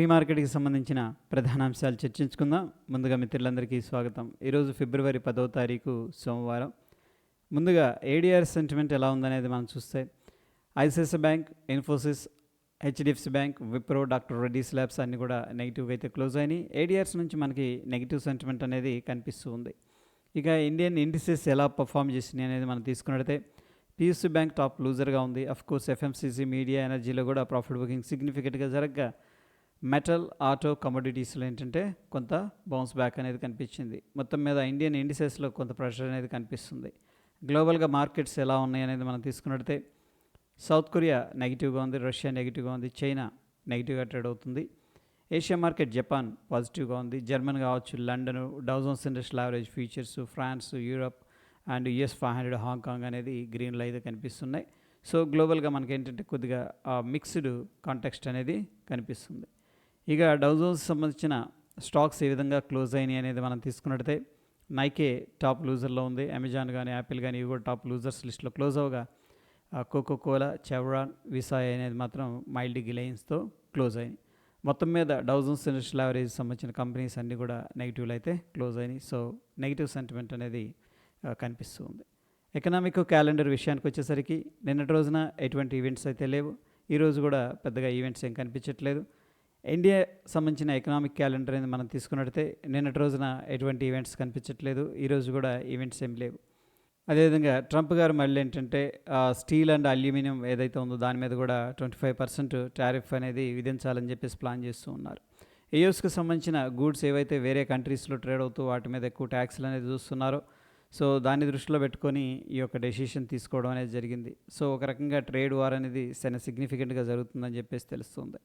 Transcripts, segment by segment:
Pre మార్కెట్కి సంబంధించిన ప్రధాన అంశాలు చర్చించుకుందాం. ముందుగా మిత్రులందరికీ స్వాగతం. ఈరోజు ఫిబ్రవరి పదవ తారీఖు సోమవారం. ముందుగా ఏడిఆర్ సెంటిమెంట్ ఎలా ఉందనేది మనం చూస్తే ICICI bank Infosys HDFC bank Wipro doctor Reddy's labs అన్ని కూడా నెగిటివ్గా అయితే క్లోజ్ అయినాయి. ఏడిఆర్స్ నుంచి మనకి నెగిటివ్ సెంటిమెంట్ అనేది కనిపిస్తూ ఉంది. ఇక ఇండియన్ ఇండిసెస్ ఎలా పర్ఫామ్ చేసినాయి అనేది మనం తీసుకున్నట్లయితే పిఎస్సి బ్యాంక్ టాప్ లూజర్గా ఉంది. అఫ్ కోర్స్ ఎఫ్ఎంసీసీ మీడియా ఎనర్జీలో కూడా ప్రాఫిట్ బుకింగ్ సిగ్నిఫికెంట్గా జరగగా మెటల్ ఆటో కమోడిటీస్లో ఏంటంటే కొంత బౌన్స్ బ్యాక్ అనేది కనిపించింది. మొత్తం మీద ఇండియన్ ఇండిసెస్లో కొంత ప్రెషర్ అనేది కనిపిస్తుంది. గ్లోబల్గా మార్కెట్స్ ఎలా ఉన్నాయి అనేది మనం తీసుకున్నట్టే సౌత్ కొరియా నెగిటివ్గా ఉంది రష్యా నెగిటివ్గా ఉంది చైనా నెగిటివ్గా ట్రేడ్ అవుతుంది. ఏషియా మార్కెట్ జపాన్ పాజిటివ్గా ఉంది. జర్మన్ కావచ్చు London Dow Jones industrial average futures France Europe and US five hundred Hong Kong అనేది గ్రీన్లో అయితే కనిపిస్తున్నాయి. సో గ్లోబల్గా మనకి ఏంటంటే కొద్దిగా మిక్స్డ్ కాంటెక్స్ట్ అనేది కనిపిస్తుంది. ఇక డౌజోన్స్ సంబంధించిన స్టాక్స్ ఏ విధంగా క్లోజ్ అయినాయి అనేది మనం తీసుకున్నట్టయితే నైకే టాప్ లూజర్లో ఉంది అమెజాన్ కానీ యాపిల్ కానీ ఇవి కూడా టాప్ లూజర్స్ లిస్ట్లో క్లోజ్ అవగా కోకో కోలా చెవరాన్ విసాయ్ అనేది మాత్రం మైల్డ్ గిలైన్స్తో క్లోజ్ అయినాయి. మొత్తం మీద డౌజన్స్ ఇండస్ట్రియల్ యావరేజ్ సంబంధించిన కంపెనీస్ అన్నీ కూడా నెగిటివ్లు అయితే క్లోజ్ అయినాయి. సో నెగిటివ్ సెంటిమెంట్ అనేది కనిపిస్తూ ఉంది. ఎకనామిక్ క్యాలెండర్ విషయానికి వచ్చేసరికి నిన్నటి రోజున ఎటువంటి ఈవెంట్స్ అయితే లేవు. ఈరోజు కూడా పెద్దగా ఈవెంట్స్ ఏం కనిపించట్లేదు. ఇండియా సంబంధించిన ఎకనామిక్ క్యాలెండర్ అనేది మనం తీసుకున్నట్టయితే నిన్నటి రోజున ఎటువంటి ఈవెంట్స్ కనిపించట్లేదు. ఈరోజు కూడా ఈవెంట్స్ ఏం లేవు. అదేవిధంగా ట్రంప్ గారు మళ్ళీ ఏంటంటే స్టీల్ అండ్ అల్యూమినియం ఏదైతే ఉందో దాని మీద కూడా ట్వంటీ ఫైవ్ పర్సెంట్ టారిఫ్ అనేది విధించాలని చెప్పేసి ప్లాన్ చేస్తూ ఉన్నారు. ఏయోస్కి సంబంధించిన గూడ్స్ ఏవైతే వేరే కంట్రీస్లో ట్రేడ్ అవుతూ వాటి మీద ఎక్కువ ట్యాక్స్లు అనేది చూస్తున్నారో సో దాన్ని దృష్టిలో పెట్టుకొని ఈ యొక్క డెసిషన్ తీసుకోవడం అనేది జరిగింది. సో ఒక రకంగా ట్రేడ్ వార్ అనేది చాలా సిగ్నిఫికెంట్గా జరుగుతుందని చెప్పేసి తెలుస్తుంది.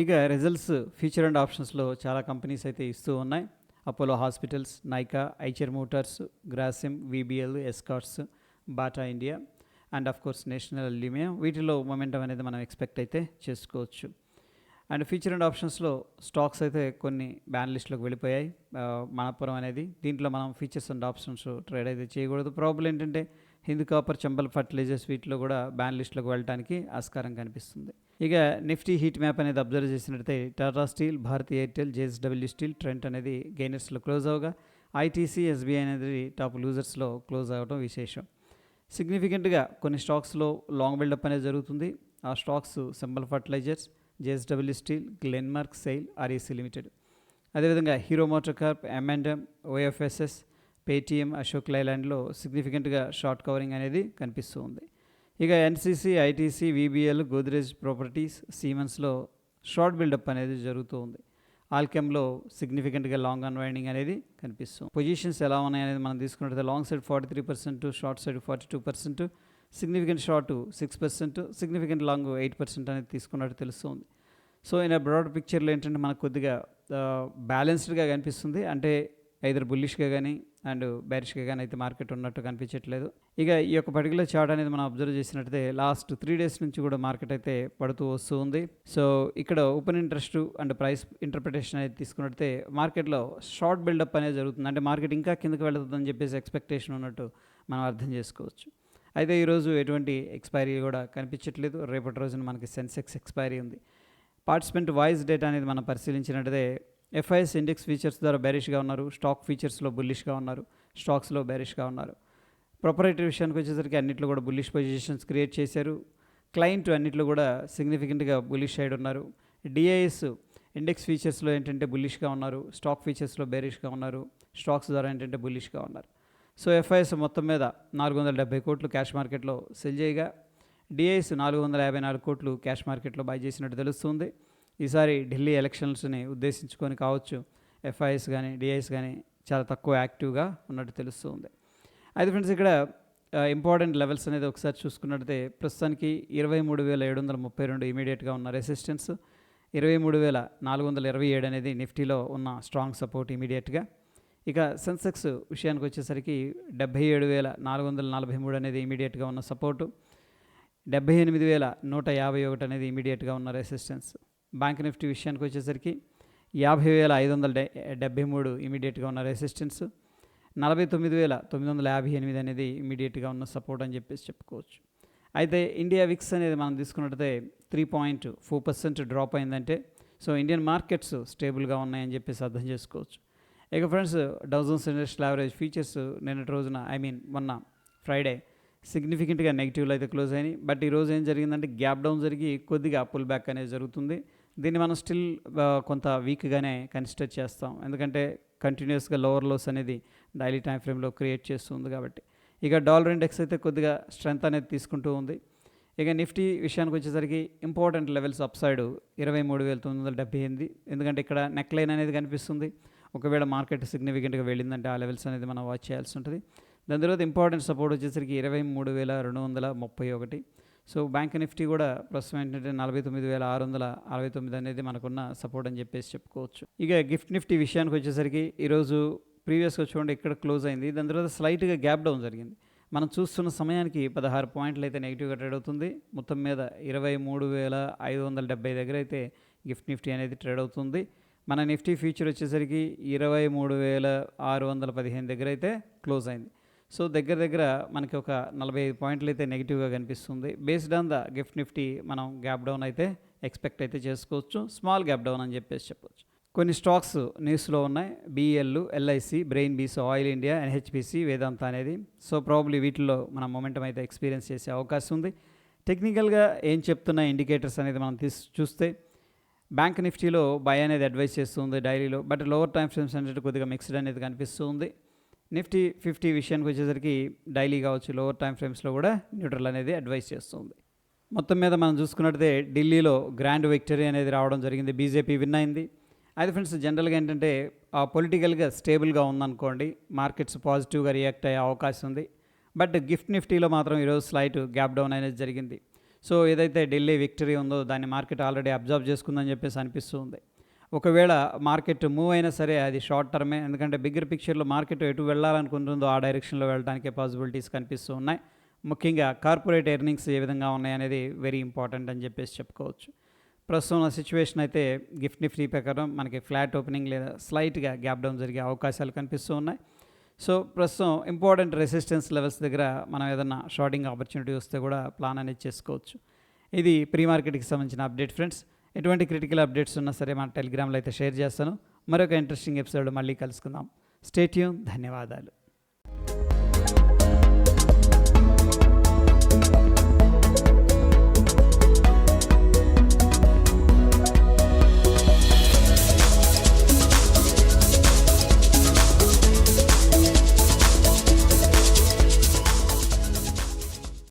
ఇక రిజల్ట్స్ ఫ్యూచర్ అండ్ ఆప్షన్స్లో చాలా కంపెనీస్ అయితే ఇస్తూ ఉన్నాయి. Apollo hospitals Nykaa Eicher motors Grasim VBL Escorts Bata India and of course national aluminium వీటిలో మొమెంటం అనేది మనం ఎక్స్పెక్ట్ అయితే చేసుకోవచ్చు. అండ్ ఫ్యూచర్ అండ్ ఆప్షన్స్లో స్టాక్స్ అయితే కొన్ని బ్యాన్ లిస్ట్లోకి వెళ్ళిపోయాయి. మనపురం అనేది. దీంట్లో మనం ఫీచర్స్ అండ్ ఆప్షన్స్ ట్రేడ్ అయితే చేయకూడదు. ప్రాబ్లం ఏంటంటే హిందూ కాపర్ చంబల్ ఫర్టిలైజర్స్ వీటిలో కూడా బ్యాన్ లిస్ట్లోకి వెళ్ళడానికి ఆస్కారం కనిపిస్తుంది. ఇక నిఫ్టీ హీట్ మ్యాప్ అనేది అబ్జర్వ్ చేసినట్టయితే Tata steel Bharti Airtel JSW steel Trent అనేది గెయినర్స్లో క్లోజ్ అవగా ఐటీసీ ఎస్బీఐ అనేది టాప్ లూజర్స్లో క్లోజ్ అవ్వడం విశేషం. సిగ్నిఫికెంట్గా కొన్ని స్టాక్స్లో లాంగ్ బిల్డప్ అనేది జరుగుతుంది. ఆ stocks symbol fertilizers JSW steel Glenmark SAIL REC limited. అదేవిధంగా Hero motor corp M and M OFSS Paytm Ashok లైలాండ్లో సిగ్నిఫికెంట్గా షార్ట్ కవరింగ్ అనేది కనిపిస్తూ ఉంది. ఇక NCC ITC VBL Godrej properties సీమెన్స్లో short buildup అనేది జరుగుతూ ఉంది. ఆల్కెమ్లో సిగ్నిఫికెంట్గా లాంగ్ అన్వైండింగ్ అనేది కనిపిస్తుంది పొజిషన్స్ ఎలా ఉన్నాయి అనేది మనం తీసుకున్నట్లయితే long side forty three percent short side forty two percent significant short six percent significant long eight percent అనేది తీసుకున్నట్టు తెలుస్తుంది సో ఇన్ బ్రాడ్ పిక్చర్లో ఏంటంటే మనకు కొద్దిగా బ్యాలెన్స్డ్గా కనిపిస్తుంది. అంటే ఐదర్ బుల్లిష్గా కానీ అండ్ బ్యారిష్గా కానీ అయితే మార్కెట్ ఉన్నట్టు కనిపించట్లేదు. ఇక ఈ యొక్క పర్టికులర్ చార్ట్ అనేది మనం అబ్జర్వ్ చేసినట్టయితే లాస్ట్ త్రీ డేస్ నుంచి కూడా మార్కెట్ అయితే పడుతూ వస్తూ ఉంది. సో ఇక్కడ open interest and price interpretation అనేది తీసుకున్నట్టయితే మార్కెట్లో షార్ట్ బిల్డప్ అనేది జరుగుతుంది. అంటే మార్కెట్ ఇంకా కిందకి వెళుతుందని చెప్పేసి ఎక్స్పెక్టేషన్ ఉన్నట్టు మనం అర్థం చేసుకోవచ్చు. అయితే ఈరోజు ఎటువంటి ఎక్స్పైరీ కూడా కనిపించట్లేదు. రేపటి రోజున మనకి సెన్సెక్స్ ఎక్స్పైరీ ఉంది. పార్టిసిపెంట్ వాయిస్ డేటా అనేది మనం పరిశీలించినట్టయితే ఎఫ్ఐఎస్ ఇండెక్స్ ఫీచర్స్ ద్వారా బ్యారిష్గా ఉన్నారు స్టాక్ ఫీచర్స్లో బుల్లిష్గా ఉన్నారు స్టాక్స్లో బ్యారిష్గా ఉన్నారు. ప్రొపరేటరీ విషయానికి వచ్చేసరికి అన్నింటిలో కూడా బుల్లిష్ పొజిషన్స్ క్రియేట్ చేశారు. క్లయింట్ అన్నింటిలో కూడా సిగ్నిఫికెంట్గా బుల్లిష్ సైడ్ ఉన్నారు. డిఐఎస్ ఇండెక్స్ ఫీచర్స్లో ఏంటంటే బుల్లిష్గా ఉన్నారు స్టాక్ ఫీచర్స్లో బేరిష్గా ఉన్నారు స్టాక్స్ ద్వారా ఏంటంటే బుల్లిష్గా ఉన్నారు. సో ఎఫ్ఐఎస్ మొత్తం మీద నాలుగు వందల డెబ్బై కోట్లు క్యాష్ మార్కెట్లో సెల్ చేయగా డిఐఎస్ నాలుగు వందల యాభై నాలుగు కోట్లు క్యాష్ మార్కెట్లో బై చేసినట్టు తెలుస్తుంది. ఈసారి ఢిల్లీ ఎలక్షన్స్ని ఉద్దేశించుకొని కావచ్చు ఎఫ్ఐఎస్ కానీ డిఐఎస్ కానీ చాలా తక్కువ యాక్టివ్గా ఉన్నట్టు తెలుస్తూ ఉంది. అయితే ఫ్రెండ్స్ ఇక్కడ ఇంపార్టెంట్ లెవెల్స్ అనేది ఒకసారి చూసుకున్నట్టయితే ప్రస్తుతానికి ఇరవై మూడు వేల ఏడు వందల ముప్పై రెండు ఇమీడియట్గా ఉన్న రెసిస్టెన్స్ ఇరవై మూడు వేల నాలుగు వందల ఇరవై ఏడు అనేది నిఫ్టీలో ఉన్న స్ట్రాంగ్ సపోర్ట్ ఇమీడియట్గా. ఇక సెన్సెక్స్ విషయానికి వచ్చేసరికి డెబ్బై ఏడు వేల నాలుగు వందల నలభై మూడు అనేది ఇమీడియట్గా ఉన్న సపోర్టు డెబ్బై ఎనిమిది వేల నూట యాభై ఒకటి అనేది ఇమీడియట్గా ఉన్న రెసిస్టెన్స్. బ్యాంక్ నిఫ్టీ విషయానికి వచ్చేసరికి యాభై వేల ఐదు వందల డె డెబ్బై మూడు ఇమీడియట్గా ఉన్న రెసిస్టెన్స్ నలభై తొమ్మిది వేల తొమ్మిది వందల యాభై ఎనిమిది అనేది ఇమీడియట్గా ఉన్న సపోర్ట్ అని చెప్పేసి చెప్పుకోవచ్చు. అయితే ఇండియా విక్స్ అనేది మనం తీసుకున్నట్టయితే three point four percent drop అయిందంటే సో ఇండియన్ మార్కెట్స్ స్టేబుల్గా ఉన్నాయని చెప్పేసి అర్థం చేసుకోవచ్చు. ఇక friends Dow Jones industrial average futures నిన్నటి రోజున ఐ మీన్ మొన్న ఫ్రైడే సిగ్నిఫికెంట్గా నెగిటివ్లో అయితే క్లోజ్ అయినాయి. బట్ ఈరోజు ఏం జరిగిందంటే గ్యాప్ డౌన్ జరిగి కొద్దిగా పుల్ బ్యాక్ అనేది జరుగుతుంది. దీన్ని మనం స్టిల్ కొంత వీక్గానే కన్సిడర్ చేస్తాం. ఎందుకంటే కంటిన్యూస్గా లోవర్ లోస్ అనేది డైలీ టైం ఫ్రేమ్లో క్రియేట్ చేస్తుంది కాబట్టి. ఇక డాలర్ ఇండెక్స్ అయితే కొద్దిగా స్ట్రెంత్ అనేది తీసుకుంటూ ఉంది. ఇక నిఫ్టీ విషయానికి వచ్చేసరికి ఇంపార్టెంట్ లెవెల్స్ అప్ సైడ్ ఇరవై మూడు వేల తొమ్మిది వందల డెబ్బై ఎనిమిది. ఎందుకంటే ఇక్కడ నెక్ లైన్ అనేది కనిపిస్తుంది. ఒకవేళ మార్కెట్ సిగ్నిఫికెంట్గా వెళ్ళిందంటే ఆ లెవెల్స్ అనేది మనం వాచ్ చేయాల్సి ఉంటుంది. దాని తర్వాత ఇంపార్టెంట్ సపోర్ట్ వచ్చేసరికి ఇరవై మూడు వేల రెండు వందల ముప్పై ఒకటి. సో బ్యాంక్ నిఫ్టీ కూడా ప్రస్తుతం ఏంటంటే నలభై తొమ్మిది వేల ఆరు వందల అరవై తొమ్మిది అనేది మనకున్న సపోర్ట్ అని చెప్పేసి చెప్పుకోవచ్చు. ఇక గిఫ్ట్ నిఫ్టీ విషయానికి వచ్చేసరికి ఈరోజు ప్రీవియస్గా చూడండి ఇక్కడ క్లోజ్ అయింది. దాని తర్వాత స్లైట్గా గ్యాప్ డౌన్ జరిగింది. మనం చూస్తున్న సమయానికి పదహారు పాయింట్లు అయితే నెగిటివ్గా ట్రేడ్ అవుతుంది. మొత్తం మీద ఇరవై మూడు వేల ఐదు వందల డెబ్బై దగ్గర అయితే గిఫ్ట్ నిఫ్టీ అనేది ట్రేడ్ అవుతుంది. మన నిఫ్టీ ఫ్యూచర్ వచ్చేసరికి ఇరవై మూడు వేల ఆరు వందల పదిహేను దగ్గర అయితే క్లోజ్ అయింది. సో దగ్గర దగ్గర మనకి ఒక నలభై ఐదు పాయింట్లు అయితే నెగిటివ్గా కనిపిస్తుంది. Based on the gift Nifty మనం గ్యాప్ డౌన్ అయితే ఎక్స్పెక్ట్ అయితే చేసుకోవచ్చు. స్మాల్ గ్యాప్ డౌన్ అని చెప్పేసి చెప్పవచ్చు కొన్ని స్టాక్స్ న్యూస్లో ఉన్నాయి. BL LIC Brainbees oil India NHPC Vedanta అనేది. సో ప్రాబ్లీ వీటిల్లో మనం మొమెంటం అయితే ఎక్స్పీరియన్స్ చేసే అవకాశం ఉంది. టెక్నికల్గా ఏం చెప్తున్న ఇండికేటర్స్ అనేది మనం తీసి చూస్తే బ్యాంక్ నిఫ్టీలో బై అనేది అడ్వైస్ చేస్తుంది డైలీలో. బట్ లోవర్ టైం ఫ్రేమ్స్ అనేది కొద్దిగా మిక్స్డ్ అనేది కనిపిస్తుంది. నిఫ్టీ ఫిఫ్టీ విషయానికి వచ్చేసరికి డైలీ కావచ్చు లోవర్ టైం ఫ్రేమ్స్లో కూడా న్యూట్రల్ అనేది అడ్వైస్ చేస్తుంది. మొత్తం మీద మనం చూసుకున్నట్టయితే ఢిల్లీలో గ్రాండ్ విక్టరీ అనేది రావడం జరిగింది బీజేపీ విన్ అయింది. అయితే ఫ్రెండ్స్ జనరల్గా ఏంటంటే ఆ పొలిటికల్గా స్టేబుల్గా ఉందనుకోండి మార్కెట్స్ పాజిటివ్గా రియాక్ట్ అయ్యే అవకాశం ఉంది. బట్ గిఫ్ట్ నిఫ్టీలో మాత్రం ఈరోజు స్లైట్ గ్యాప్ డౌన్ అనేది జరిగింది. సో ఏదైతే ఢిల్లీ విక్టరీ ఉందో దాన్ని మార్కెట్ ఆల్రెడీ అబ్జర్వ్ చేసుకుందని చెప్పేసి అనిపిస్తుంది. ఒకవేళ మార్కెట్ మూవ్ అయినా సరే అది షార్ట్ టర్మే. ఎందుకంటే బిగ్గర్ పిక్చర్లో మార్కెట్ ఎటు వెళ్ళాలనుకుంటుందో ఆ డైరెక్షన్లో వెళ్ళడానికే పాసిబిలిటీస్ కనిపిస్తూ ఉన్నాయి. ముఖ్యంగా కార్పొరేట్ ఎర్నింగ్స్ ఏ విధంగా ఉన్నాయనేది వెరీ ఇంపార్టెంట్ అని చెప్పేసి చెప్పుకోవచ్చు. ప్రస్తుతం ఉన్న సిచ్యువేషన్ అయితే గిఫ్ట్ నిఫ్టీ ప్రకారం మనకి ఫ్లాట్ ఓపెనింగ్ లేదా స్లైట్గా గ్యాప్ డౌన్ జరిగే అవకాశాలు కనిపిస్తూ ఉన్నాయి. సో ప్రస్తుతం ఇంపార్టెంట్ రెసిస్టెన్స్ లెవెల్స్ దగ్గర మనం ఏదన్నా షార్టింగ్ ఆపర్చునిటీ వస్తే కూడా ప్లాన్ అనేది చేసుకోవచ్చు. ఇది ప్రీ మార్కెట్కి సంబంధించిన అప్డేట్ ఫ్రెండ్స్. ఎటువంటి క్రిటికల్ అప్డేట్స్ ఉన్నా సరే మన టెలిగ్రామ్లో అయితే షేర్ చేస్తాను. మరొక ఇంట్రెస్టింగ్ ఎపిసోడ్ మళ్ళీ కలుసుకుందాం. స్టేట్యూమ్ ధన్యవాదాలు.